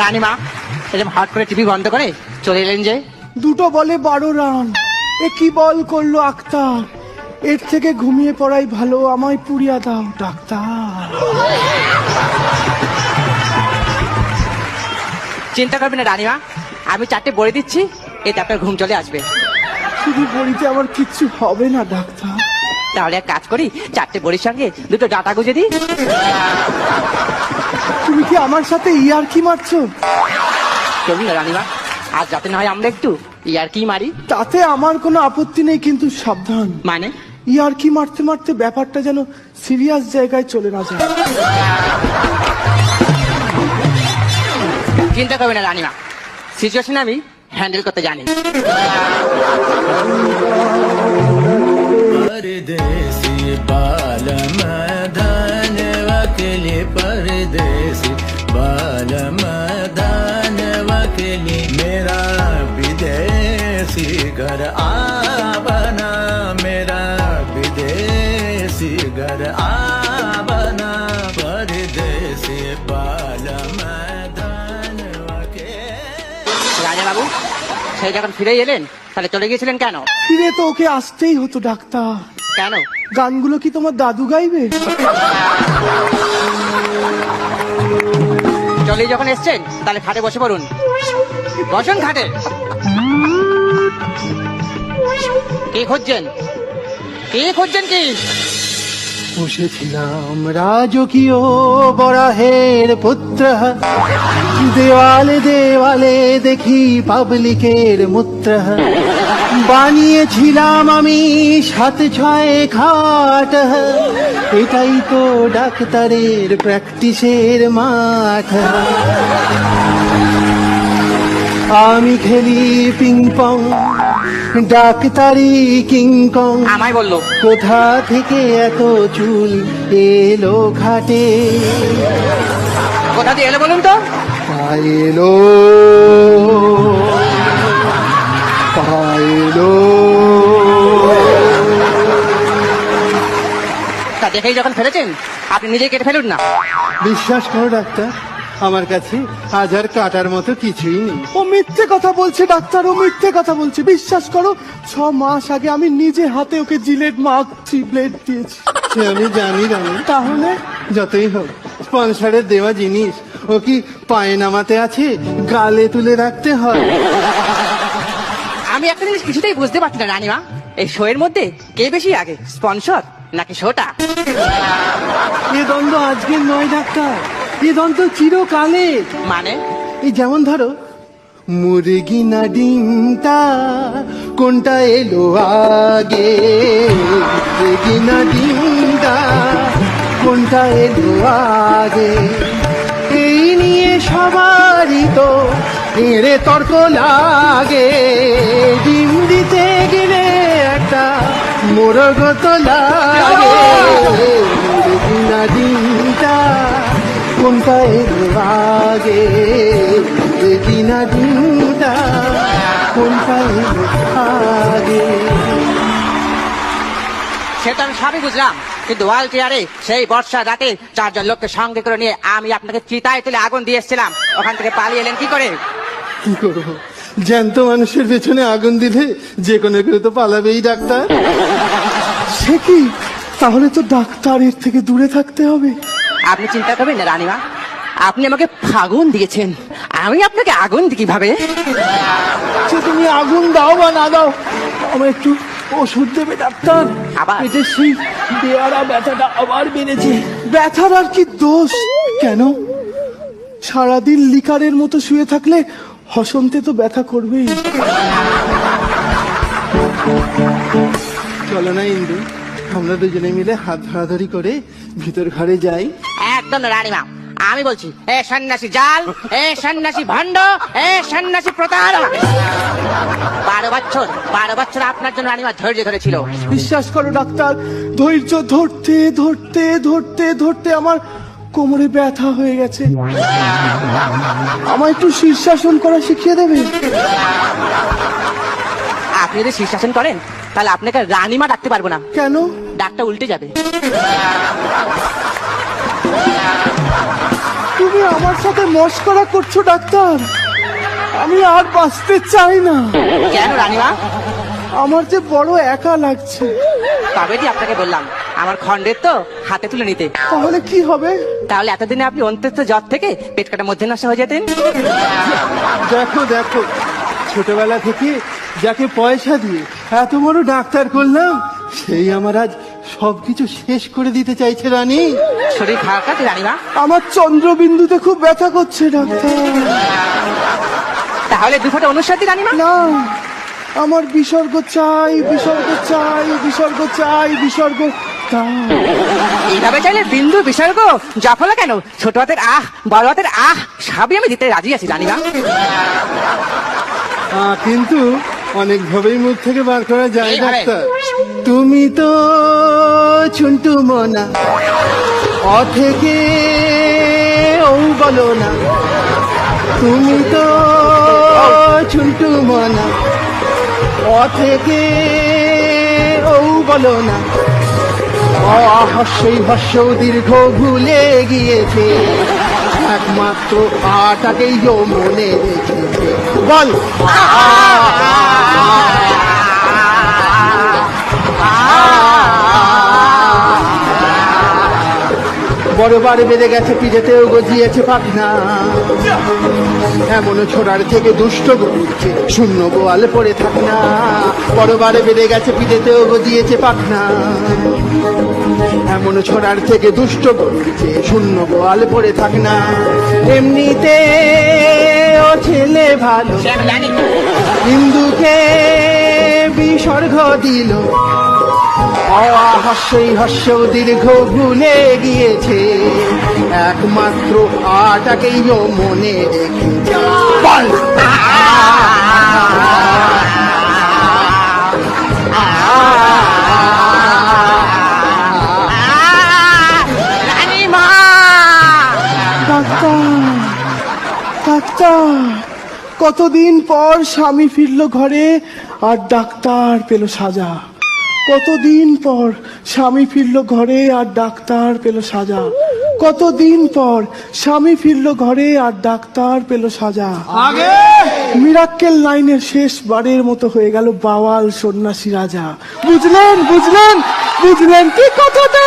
রানীমা এরকম হট করে টিভি বন্ধ করে চলে এলেন যে। দুটো বলে বারো রান। এ কি বল করল আক্তার? এর থেকে ঘুমিয়ে পড়াই ভালো আমায় পুড়িয়া দাও ডাক্তার। চিন্তা করবেন না রানীমা আমি চারটে বড়ি দিচ্ছি এতে আপনার ঘুম চলে আসবে। শুধু বড়িতে আমার কিচ্ছু হবে না ডাক্তার। তাহলে এক কাজ করি চারটে বড়ির সঙ্গে দুটো ডাটা গুজে দিই। তুমি কি আমার সাথে ইয়ার কি মারছো? চলুন না রানীমা আজ যাতে না হয় আমরা একটু ইয়ার কি মারি। তাতে আমার কোনো আপত্তি নেই কিন্তু সাবধান। মানে? ইয়ার কি মারতে মারতে ব্যাপারটা যেন সিরিয়াস জায়গায় চলে না যায়। চিন্তা করবেন না রানীমা সিচুয়েশন আমি হ্যান্ডেল করতে জানি। परदेसी बाल मदान वकली परदेसी बाल मदान वकली मेरा विदेशी घर आबना मेरा विदेशी घर आबना परदेसी बाल मदान वकली রাজা বাবু সেই যখন ফিরে এলেন তাহলে চলে গিয়েছিলেন কেন? ফিরে তো ওকে আসতেই হতো ডাক্তার। কেন? গানগুলো কি তোমার দাদু গাইবে? চলে যখন এসছেন তাহলে খাটে বসে পড়ুন। বসুন খাটে কে খুঁজছেন? কে খুঁজছেন কি? বসেছিলাম রাজকীয় বরাহের পুত্র। দেওয়ালে দেওয়ালে দেখি পাবলিকের মূত্র। বানিয়েছিলাম আমি সাত ছয় খাট এটাই তো ডাক্তারের প্র্যাকটিসের মাঠ। আমি খেলি পিং পং ডাক্তারি কিংকং আমায় বলল। কোথা থেকে এত চুল এলো ঘাটে? কোথা দিয়ে এলো বলুন তো? পায়েলো পায়েলো তা দেখেই যখন ফেলেছেন আপনি নিজে কেটে ফেলুন না। বিশ্বাস করো ডাক্তার। আমার কাছে আজ আর কাটার মতো কিছুই নেই। ও মিথ্যে কথা বলছে ডাক্তার ও মিথ্যে কথা বলছে। বিশ্বাস করো ছ মাস আগে আমি নিজে হাতে ওকে জিলেট মাখছি ব্লেড দিয়েছি। সে আমি জানি রানি। তাহলে? যতই হোক স্পন্সরের দেওয়া জিনিস ও কি পায়ে নামাতে আছে? গালে তুলে রাখতে হয়। আমি একটা জিনিস কিছুতেই বুঝতে পারছি না রানীমা। এই শো এর মধ্যে কে বেশি আগে স্পন্সর নাকি শোটা? এ দ্বন্দ্ব আজকের নয় ডাক্তার। দ্বন্দ্ব চিরকালের মানে? এই যেমন ধরো মুরগি না ডিমটা কোনটা এলো আগে? মুরগি না ডিমটা কোনটা এলো আগে? এই নিয়ে সবারই তো এরে তর্ক লাগে। ডিম দিতে গেলে একটা মোরগত লাগে। মুরগি না ডিমটা কোনটা এলো আগে দেখি না আগে। সেটা আমি সবই বুঝলাম কিন্তু ওয়াল চেয়ারে সেই বর্ষা রাতে চারজন লোককে সঙ্গে করে নিয়ে আমি আপনাকে চিতায় তুলে আগুন দিয়ে এসেছিলাম। ওখান থেকে পালিয়ে এলেন কি করে? কি করব? জ্যান্ত মানুষের পেছনে আগুন দিলে যে কোনো কেউ তো পালাবেই ডাক্তার। সে কি? তাহলে তো ডাক্তারের থেকে দূরে থাকতে হবে। আপনি চিন্তা করবেন না রানীমা। আপনি আমাকে ফাগুন দিয়েছেন। আমি আপনাকে আগুন দিই কীভাবে? সে তুমি আগুন দাও বা না দাও আমার একটু ওষুধ দেবে ডাক্তার। আবার? পেটে সেই বেয়ারা ব্যথাটা আবার বেড়েছে। ব্যথার আর কি দোষ? কেন? সারাদিন লিকারের মতো শুয়ে থাকলে হসন্তে তো ব্যথা করবেই। চলো না ইন্দু। আমরা দুজনে মিলে হাত ধরাধরি করে ভিতর ঘরে যাই একদম রানীমা আমি বলছি এ সন্ন্যাসী জাল এ সন্ন্যাসী ভণ্ড এ সন্ন্যাসী প্রতারক বারো বছর বারো বছর আপনার জন্য রানীমা ধৈর্য ধরেছিল বিশ্বাস করো ডাক্তার ধৈর্য ধরতে ধরতে ধরতে ধরতে আমার কোমরে ব্যথা হয়ে গেছে আমার একটু শীর্ষাসন করা শিখিয়ে দেবে আপনি যদি শীর্ষাসন করেন তাহলে আপনাকে রানীমা ডাকতে পারব না কেন ডাকটা উল্টে যাবে। তুমি আমার সাথে মস্করা করছ ডাক্তার। আমি আর বাঁচতে চাই না। কেন রানীমা? আমার যে বড় একা লাগছে। তবে যে আপনাকে বললাম আমার খন্ডের তো হাতে তুলে নিতে। তাহলে কি হবে? তাহলে এতদিনে আপনি অন্তত জ্বর থেকে পেট কাটা মধ্যে নষ্ট হয়ে যেতেন। দেখো দেখো ছোটবেলা থেকে যাকে পয়সা দিয়ে এত বড় ডাক্তার করলাম সেই আমার আজ সবকিছু শেষ করে দিতে চাইছে রানী। শরীর খারাপ আছে রানীমা আমার চন্দ্রবিন্দুতে খুব ব্যথা করছে ডাক্তার। তাহলে দু ফোঁটা অনুসারী রানীমা না আমার বিসর্গ চাই বিসর্গ চাই বিসর্গ চাই বিসর্গ এইভাবে চাইলে বিন্দু বিসর্গ জাফলা কেন? ছোট হাতের আহ বড় হাতের আহ সবই আমি দিতে রাজি আছি রানীমা কিন্তু অনেক ভাবেই মুখ থেকে বার করা যায় ডাক্তার। তুমি তো ছুন্টু মনা। অ থেকে ও বলো না। তুমি তো ছুন্টু মনা। অ থেকে ও বলো না। অহস্যই হস্য দীর্ঘ ভুলে গিয়েছে। একমাত্র আটাকেই মনে রেখেছে। বল। বড়বার বেড়ে গেছে পিঠেতেও গজিয়েছে পাখনা। এমন ছোড়ার থেকে দুষ্ট গড়ছে শূন্য গোয়াল পড়ে থাক না বড়বারে বেড়ে গেছে পিঠেতেও গজিয়েছে পাখনা। এমন ছোড়ার থেকে দুষ্ট গড়ছে শূন্য গোয়াল পড়ে থাক না এমনিতে ও ছেলে ভালো। হিন্দুকে বিসর্গ দিল। হাস্যই হাস্য দীর্ঘ ভুলে গিয়েছে। একমাত্র আটাকেই মনে রেখেছে কতদিন পর স্বামী ফিরল ঘরে আর ডাক্তার পেল সাজা। কতদিন পর স্বামী ফিরল ঘরে আর ডাক্তার পেল সাজা। কতদিন পর স্বামী ফিরল ঘরে আর ডাক্তার পেল সাজা। আগে! মিরাক্কেল লাইনের শেষ বারের মতো হয়ে গেল বাওয়াল সন্ন্যাসী রাজা। বুঝলেন বুঝলেন বুঝলেন কি কথাটা?